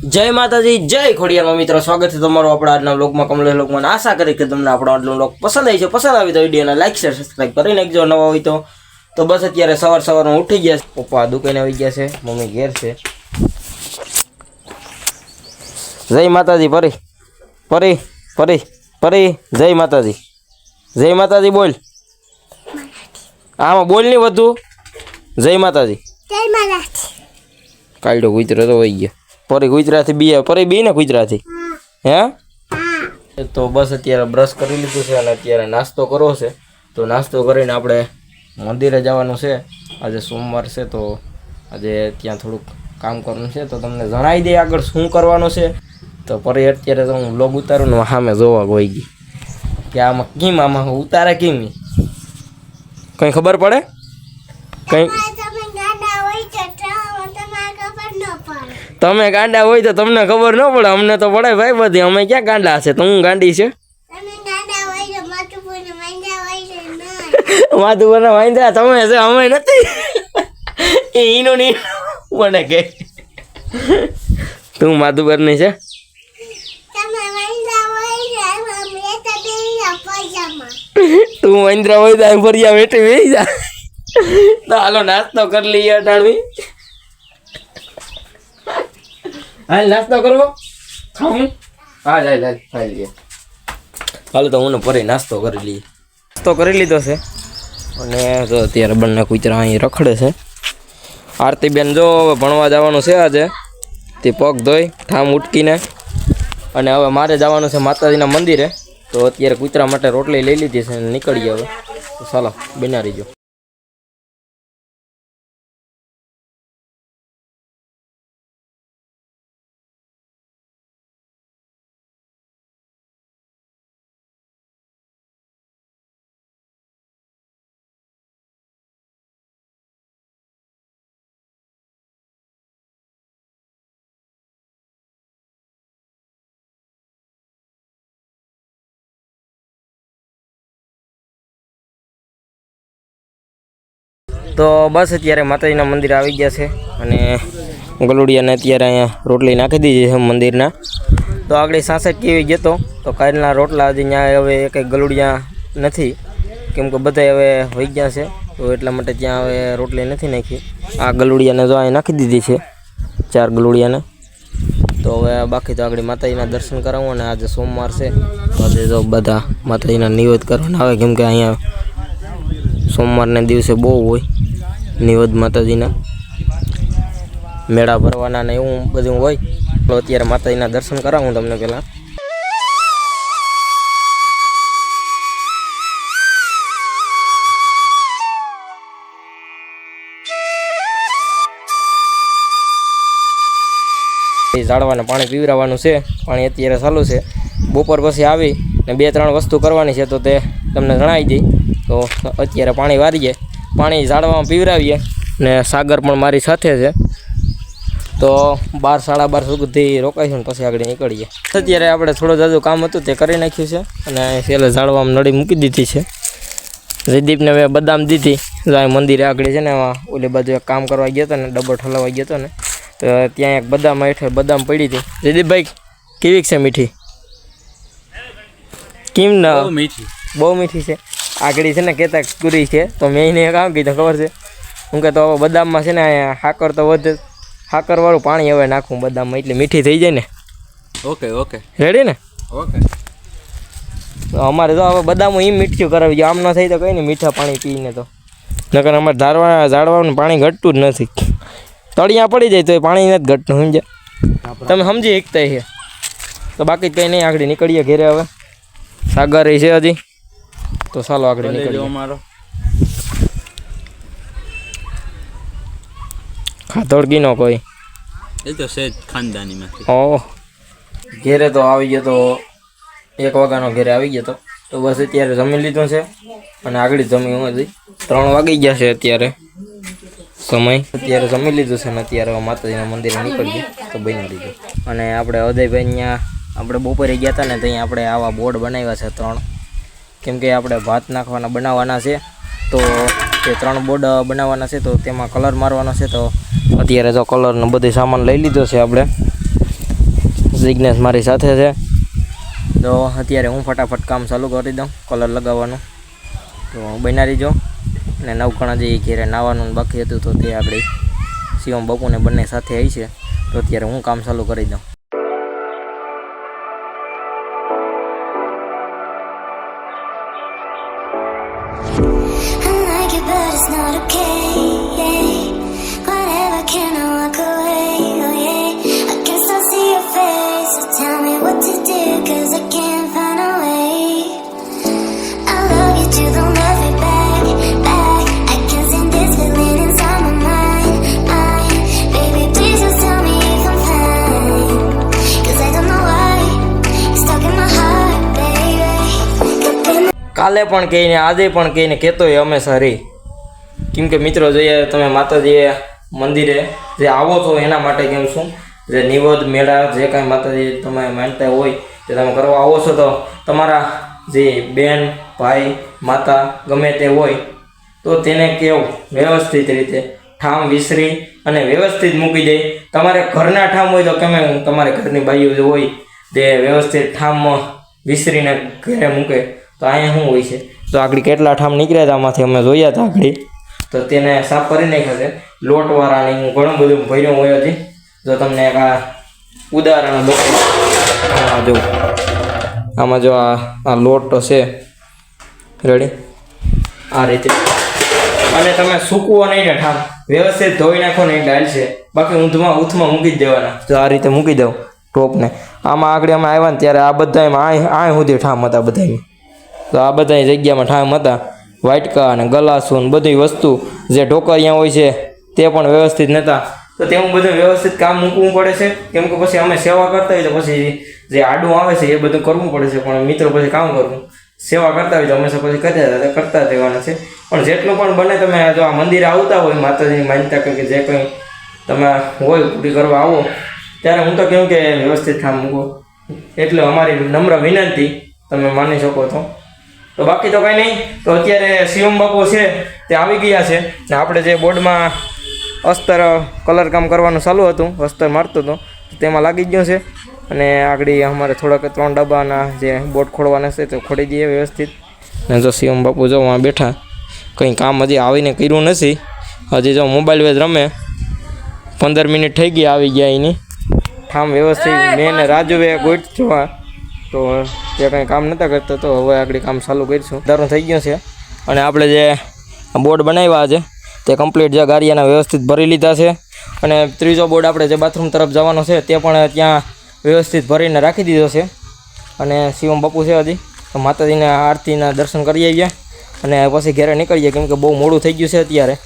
જય માતાજી જય ખોડિયારમાં મિત્રો. સ્વાગત છે તમારું આપણા આજના બ્લોગમાં કમલેશ લોકમાં આશા કરી કે તમને આપણો આજનો બ્લોગ પસંદ આવી છે. પસંદ આવી તો વિડીયોને લાઈક શેર સબસ્ક્રાઈબ કરી નાખજો નવા હોય તો. તો બસ અત્યારે સવાર સવારમાં ઉઠી ગયા છે. પપ્પા દુકાને આવી ગયા છે. મમ્મી ઘેર છે. જય માતાજી પરી પરી પરી પરી જય માતાજી. જય માતાજી બોલ. આમાં બોલ નહીં વધુ. જય માતાજી. માતાજી. કૂતરો તો વહી ગયો. પરી ગુજરાતી બી પરી બી ને ગુજરાતી? હે? તો બસ અત્યારે બ્રશ કરી લીધું છે અને અત્યારે નાસ્તો કરવો છે. તો નાસ્તો કરીને આપણે મંદિરે જવાનું છે. આજે સોમવાર છે તો આજે ત્યાં થોડુંક કામ કરવાનું છે. તો તમને જણાવી દઈએ આગળ શું કરવાનું છે. તો પરી અત્યારે તો હું બ્લોગ ઉતારું ને સામે જોવા ગોઈ ગઈ. કે આમાં કેમ આમાં ઉતારે કેમ કંઈ ખબર પડે? કંઈ તમે ગાંડા હોય તો તમને ખબર ન પડે અમને તો પડે ભાઈ બધી. અમે ક્યાં ગાંડા છે તો હું ગાંડી છે? માથું બને વાંધા તમે છે અમે નથી. એ ઈનો ની મને કે. તું માધુબરની છે? તો મહિન્દ્રા હોય તો ફરિયા બેઠી બેસી જા. તો હાલો નાસ્તો કરી લઈએ અટાણવી. હાલ નાસ્તો કરવો? ખાવું હા હાલ હાલ ખાઈ લઈએ હાલ તો હું ને પરે નાસ્તો કરી લઈએ. નાસ્તો કરી લીધો છે. અને જો અત્યારે બંને કૂતરા અહીં રખડે છે. આરતીબેન જો હવે ભણવા જવાનું છે આજે. તે પગ ધોઈ ઠામ ઉટકીને. અને હવે મારે જવાનું છે માતાજીના મંદિરે. તો અત્યારે કૂતરા માટે રોટલી લઈ લીધી છે અને નીકળીએ હવે ચાલો બનાવી રહીજો તો બસ અત્યારે માતાજીના મંદિર આવી ગયા છે અને ગલુડિયાને અત્યારે અહીંયા રોટલી નાખી દીધી છે મંદિરના. તો આગળ સાસઠ કેવી ગયો તો કાલના રોટલા હજી ત્યાં હવે કંઈ ગલુડિયા નથી. કેમ કે બધા હવે વહી ગયા છે, તો એટલા માટે ત્યાં હવે રોટલી નથી નાખી. આ ગલુડિયાને જો અહીં નાખી દીધી છે, ચાર ગલુડિયાને. તો હવે બાકી તો આગળ માતાજીના દર્શન કરાવવું અને આજે સોમવાર છે. આજે જો બધા માતાજીના નિવેદ કરવાના આવે, કેમ કે અહીંયા સોમવારના દિવસે બહુ હોય. નિવેદ માતાજીના મેળા ભરવાના ને એવું બધું હોય. તો અત્યારે માતાજીના દર્શન કરાવું તમને પહેલાં. ઝાડવાને પાણી પીવરાવાનું છે. પાણી અત્યારે ચાલુ છે. બપોર પછી આવી ને બે ત્રણ વસ્તુ કરવાની છે તો તે તમને જણાવી દઈ. તો અત્યારે પાણી વારીએ. પાણી ઝાડવામાં પીવરાવીએ ને સાગર પણ મારી સાથે છે. તો બાર સાડા બાર સુધી રોકાઈશું ને પછી આગળ નીકળીએ. અત્યારે આપણે થોડો જાજુ કામ હતું તે કરી નાખ્યું છે અને છેલ્લે ઝાડવામાં નળી મૂકી દીધી છે. જયદીપને મેં બદામ દીધી. મંદિરે આગળ છે ને એમાં ઓલી બાજુ એક કામ કરવા ગયો હતો ને ડબ્બો ઠલાવા ગયો હતો ને તો ત્યાં એક બદામ હેઠળ બદામ પડી હતી. જયદીપભાઈ કેવી છે મીઠી? કેમ ના? મીઠી. બહુ મીઠી છે. આગળ છે ને કહેતા કુરી છે તો મેં એને કામ કીધું ખબર છે? હું કે તો હવે બદામમાં છે ને હાકર તો વધે હાકરવાળું પાણી હવે નાખું બદામમાં એટલે મીઠી થઈ જાય ને. Okay okay. રેડી ને? ઓકે. તો અમારે તો હવે બદામું એમ મીઠું કરાવી જો આમ ન થાય તો કંઈ નહીં મીઠા પાણી પીને તો. નકર અમારે ધારવા ઝાડવાનું પાણી ઘટતું જ નથી. તળિયા પડી જાય તો એ પાણી નથી ઘટતું સમજે તમે સમજી શકતા છે તો બાકી કંઈ નહીં આગળ નીકળીએ ઘેરે હવે. સાગર છે હજી. તો ચાલો આગળ નીકળીએ મારો ખાતોડકી નો કોઈ એ તો સેજ ખાનદાનીમાંથી ઓ ઘેરે તો આવી ગયો તો એક વાગ્યાનો ઘેરે આવી ગયો તો તો બસ અત્યારે જમી લીધું છે અને આગળ જમી હું હજી ત્રણ વાગી ગયા છે અત્યારે સમય અત્યારે જમી લીધું છે ને અત્યારે માતાજીના મંદિરે ગયું તો બની લીધું અને આપણે અદયભાઈ અહીંયા આપણે બપોરે ગયા હતા ને ત્યાં આપણે આવા બોર્ડ બનાવ્યા છે ત્રણ કેમ કે આપણે ભાત નાખવાના બનાવવાના છે, તો તે ત્રણ બોર્ડ બનાવવાના છે, તો તેમાં કલર મારવાનો છે, તો અત્યારે જો કલરનો બધો સામાન લઈ લીધો છે આપણે. જિજ્ઞેશ મારી સાથે છે. તો અત્યારે હું ફટાફટ કામ ચાલુ કરી દઉં, કલર લગાવવાનું. તો બના જો, અને નવકણા જે ઘેરે નાવાનું બાકી હતું, તો તે આપણે શિવમ બપુને બંને સાથે આવી છે. તો અત્યારે હું કામ ચાલુ કરી દઉં. I like it, but it's not okay. કાલે પણ કહીને આજે પણ કહીને હોય હંમેશા સારી કેમ કે મિત્રો જોઈએ, તમે માતાજી મંદિરે જે આવો છો, એના માટે કેમ છું? જે નિવદ મેળા, જે કાંઈ માતાજી તમે માનતા હોય, તે તમે કરવા આવો છો તો તમારા જે બેન, ભાઈ, માતા ગમે તે હોય, તો તેને કેવું? વ્યવસ્થિત રીતે ઠામ વિસરી અને વ્યવસ્થિત મૂકી દે. તમારે ઘરના ઠામ હોય તો કેમ તમારે ઘરની બાઈઓ જે હોય, તે વ્યવસ્થિત ઠામમાં વિસરીને ઘરે મૂકે. તો અહીંયા શું હોય છે? તો આગળ કેટલા ઠામ નીકળ્યા હતા? આમાંથી અમે જોયા હતા આગળ. તો તેને સાફ કરી નાખ્યા છે. લોટવાળાની હું ઘણું બધું ભર્યું હોય હતી જો તમને એક આ ઉદાહરણ બતાવું આ જો આમાં જો આ આ લોટ છે. રેડી આ રીતે. અને તમે સૂકવો નહીં ને ઠામ. વ્યવસ્થિત ધોઈ નાખો ને ડાલ છે. બાકી ઊંધમાં ઊથમાં મૂકી જ દેવાના. તો આ રીતે મૂકી દઉં ટોપને. આમાં આગળ અમે આવ્યા ને ત્યારે આ બધામાં આ આ સુધી ઠામ હતા બધામાં તો આ બધા જગ્યામાં ઠામ હતા. વાટકા અને ગલાસો ને બધી વસ્તુ જે ઢોકરિયા હોય છે, તે પણ વ્યવસ્થિત નહોતા તો તેવું બધું વ્યવસ્થિત કામ મૂકવું પડે છે. કેમ કે પછી અમે સેવા કરતા હોય તો પછી જે આડું આવે છે એ બધું કરવું પડે છે. પણ મિત્રો પછી કામ કરવું. સેવા કરતા હોય તો હંમેશા પછી કરતા હતા, કરતા રહેવાના છે. પણ જેટલું પણ બને તમે જો આ મંદિરે આવતા હોય, માતાજીની માન્યતા કે જે કંઈ તમે હોય પૂરી કરવા આવો, ત્યારે હું તો કહું કે વ્યવસ્થિત કામ મૂકો. એટલે અમારી નમ્ર વિનંતી, તમે માની શકો છો તો બાકી તો કંઈ નહીં. તો અત્યારે શિવમ બાપુ છે તે આવી ગયા છે. ને આપણે જે બોર્ડમાં અસ્તર કલર કામ કરવાનું ચાલુ હતું અસ્તર મારતું હતું તેમાં લાગી ગયું છે. અને આગળ અમારે થોડાક ત્રણ ડબ્બાના જે બોર્ડ ખોડવાના છે તે ખોડી દઈએ વ્યવસ્થિત. ને જો શિવમ બાપુ જો વાં બેઠા કંઈ કામ હજી આવીને કર્યું નથી. હજી જો મોબાઈલ વેજ રમે. પંદર મિનિટ થઈ ગઈ આવી ગયા એની. ઠામ વ્યવસ્થિત. મેં રાજુએ ગોઠવા જોવા. તો તે કંઈ કામ નહોતા કરતા તો હવે આગળ કામ ચાલુ કરીશું. દારૂ થઈ ગયું છે. અને આપણે જે બોર્ડ બનાવ્યા છે, તે કમ્પ્લીટ જે ગારિયાના વ્યવસ્થિત ભરી લીધા છે. અને ત્રીજો બોર્ડ આપણે જે બાથરૂમ તરફ જવાનો છે, તે પણ ત્યાં વ્યવસ્થિત ભરીને રાખી દીધો છે. અને શિવમ બાપુ છે હજી. માતાજીના આરતીના દર્શન કરી આવીએ અને પછી ઘરે નીકળીએ, કેમ કે બહુ મોડું થઈ ગયું છે અત્યારે.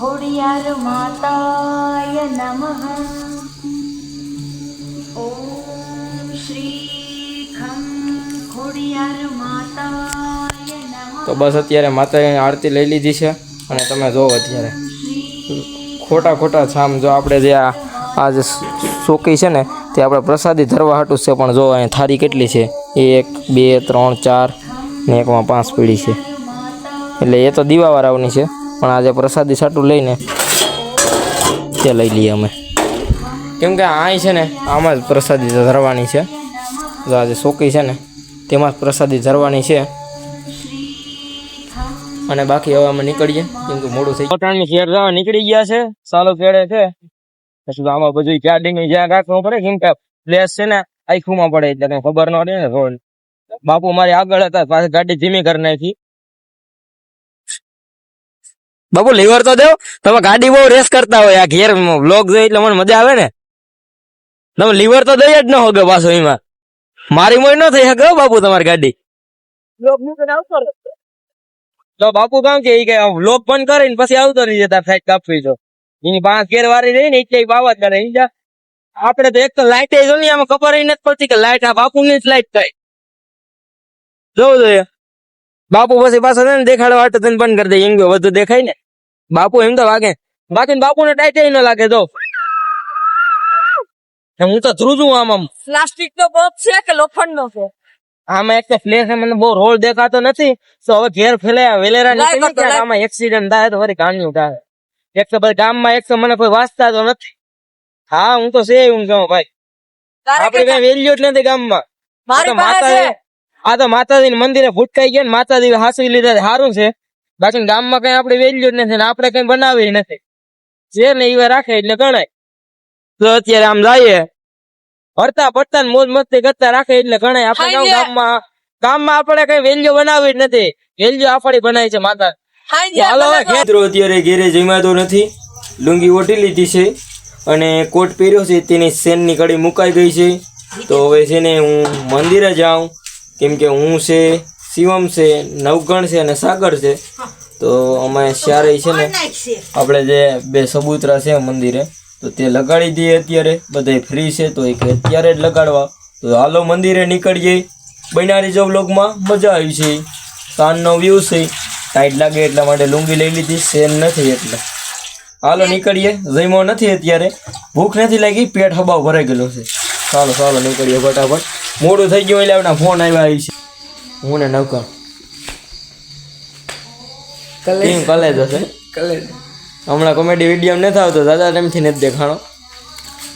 ખોડિયાર માતાય નમઃ. તો બસ અત્યારે માતાજીની આરતી લઈ લીધી છે અને તમે જોવો અત્યારે ખોટા ખોટા છામ જો આપણે જે આ જે ચોકી છે ને, તે આપણે પ્રસાદી ધરવા હાટું છે, પણ જો અહીં થારી કેટલી છે? એક, બે, ત્રણ, ચાર ને એકમાં પાંચ પીડી છે. એટલે એ તો દીવાવાળાઓની છે, પણ આજે પ્રસાદી સાટું લઈને તે લઈ લઈએ અમે. કેમ કે અહીં છે ને, આમાં જ પ્રસાદી ધરવાની છે. જો આજે ચોકી છે ને તેમાં પ્રસાદી ધરવાની છે. અને બાકી હવે અમે નીકળીએ કેમ કે મોડું થઈ પોતાની ઘેર જવા નીકળી ગયા છે સાલો ફેરે છે. પછી આમાં બધું ગાર્ડિંગ જ્યાં રાખવું પડે કેમ કે પ્લેસ છે ને આખુંમાં પડે એટલે કઈ ખબર ન રહે ને રોડ. બાપુ મારી આગળ હતા પાછી ગાડી ધીમી કરી નાખી. બાપુ લીવર તો દેવ તમે ગાડી બહુ રેસ કરતા હોય આ ઘેર બ્લોગ જોઈ એટલે મને મજા આવે ને. તમે લીવર તો દઈ જ ન હોગે પાછો એમાં. મારી મોય ન થઈ શકે હો બાપુ તમારી ગાડી. તો બાપુ કામ છે એ કે લોક બંધ કરીને પછી આવતો નહીં જતા સાઈડ કાપવી તો એની પાંચ ઘેર વારી રહી ને એટલે બાવા કરે જા. આપણે તો એક તો લાઈટ જો ને આમાં ખબર નથી પડતી કે લાઈટ આ બાપુ ની જ લાઈટ થાય જોવું જોઈએ. બાપુ પછી પાછો છે ને દેખાડવા હાટુ તને બંધ કરી દે એમ વધુ દેખાય ને. બાપુ એમ તો વાગે. બાકી બાપુ ને ટાઈટ ન લાગે તો હું તો ધ્રુજું આમ આમ. પ્લાસ્ટિક નો બોક્સ છે કે લોખંડ નો છે? આમાં એક તો ફ્લેશ મને બહુ રોડ દેખાતો નથી. તો હવે ઘેર ફેલાયા વેલેરા નીકળી ગયા આમાં એક્સિડન્ટ થાય તો વળી કાન્યું ઉઠાવે એક તો ભાઈ ગામમાં એક તો મને કોઈ વાંચતા તો નથી. હા હું તો છે હું કહું ભાઈ. આપણે કઈ વેલ્યુ જ નથી ગામમાં. આ મારી તો માતાજી મંદિરે ભૂટકાઈ ગયા ને માતાજી હાસવી લીધા સારું છે. બાકી ગામમાં કઈ આપણે વેલ્યુ જ નથી ને આપણે કઈ બનાવી નથી. જે ને એવા રાખે એટલે ગણાય. તો અત્યારે આમ જઈએ હરતા પડતા મોજ મસ્તી કરતા રાખે એટલે ઘણા આપણે. ગામમાં ગામમાં આપણે કઈ વેલ્યુ બનાવી જ નથી. વેલ્યુ આપણી બનાવી છે માતા હાલો હવે અત્યારે ઘેરે જમાતો નથી. લુંગી ઓટી લીધી છે અને કોટ પહેર્યો છે. તેની સેનની કડી મુકાઈ ગઈ છે. તો હવે છે ને હું મંદિરે જાઉં. કેમ કે હું છે શિવમ છે નવગણ છે અને સાગર છે. તો અમે શ્યારે છે ને આપણે જે બે સબૂતરા છે મંદિરે તો તે લગાડી દઈએ અત્યારે. બધા ફ્રી છે તો એ કે અત્યારે જ લગાડવા. તો હાલો મંદિરે નીકળીએ. બનારી જો બ્લોગમાં મજા આવી છે. સાંજનો વ્યૂ છે. ટાઈટ લાગે એટલા માટે લુંગી લઈ લીધી. સેન નથી એટલે. હાલો નીકળીએ. જમ્યો નથી અત્યારે. ભૂખ નથી લાગી. પેટ હબાવ ભરાઈ ગયેલો છે. ચાલો ચાલો નીકળીએ ફટાફટ. મોડું થઈ ગયું એટલે આપણા ફોન આવ્યા આવી છે. હું ને નવકાર કલેજ હશે? હમણાં કોમેડી વીડિયો નથી આવતો દાદા ટાઈમથી નથી દેખાણો.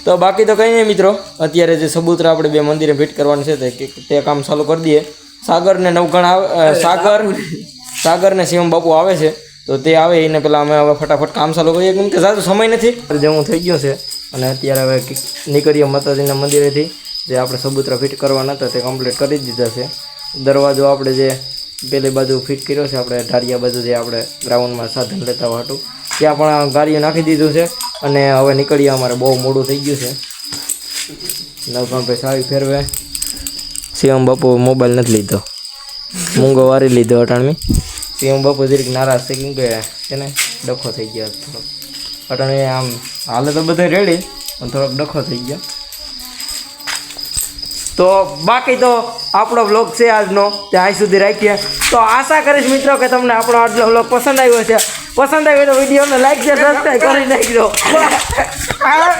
તો બાકી તો કંઈ નહીં મિત્રો અત્યારે જે સબૂતરા આપણે બે મંદિરે ભેટ કરવાનું છે તે તે કામ ચાલુ કરી દઈએ. સાગર ને નવઘણ આવે સાગર સાગર ને શિવમ બાપુ આવે છે તો તે આવે એને પેલા અમે હવે ફટાફટ કામ ચાલુ કરીએ કેમ કે સારું સમય નથી. જેવું થઈ ગયો છે અને અત્યારે હવે નીકળીએ માતાજીના મંદિરેથી જે આપણે સબૂતરા ફિટ કરવાના હતા તે કમ્પ્લીટ કરી દીધા છે. દરવાજો આપણે જે પેલી બાજુ ફિટ કર્યો છે આપણે ઢારિયા બાજુ જે આપણે ગ્રાઉન્ડમાં સાધન લેતા હતું ત્યાં પણ ગાડીઓ નાખી દીધું છે અને હવે નીકળીએ અમારે બહુ મોડું થઈ ગયું છે. નવકાંભાઈ સારી ફેરવે. શિવમ બાપુ મોબાઈલ નથી લીધો. મૂંગો વારી લીધો અટાણમી. શિવમ બાપુ જરીક નારાજ છે કેમ કે એને ડખો થઈ ગયો થોડોક. અટાણમી આમ હાલે તો બધે રેડી પણ થોડોક ડખો થઈ ગયો. તો બાકી તો આપણો બ્લોગ છે આજનો. ત્યાં સુધી રાખીએ. તો આશા કરીશ મિત્રો કે તમને આપણો આજનો બ્લોગ પસંદ આવ્યો છે પસંદ આવ્યો તો વિડીયોને લાઈક છે સબસ્ક્રાઈબ કરી નાખજો.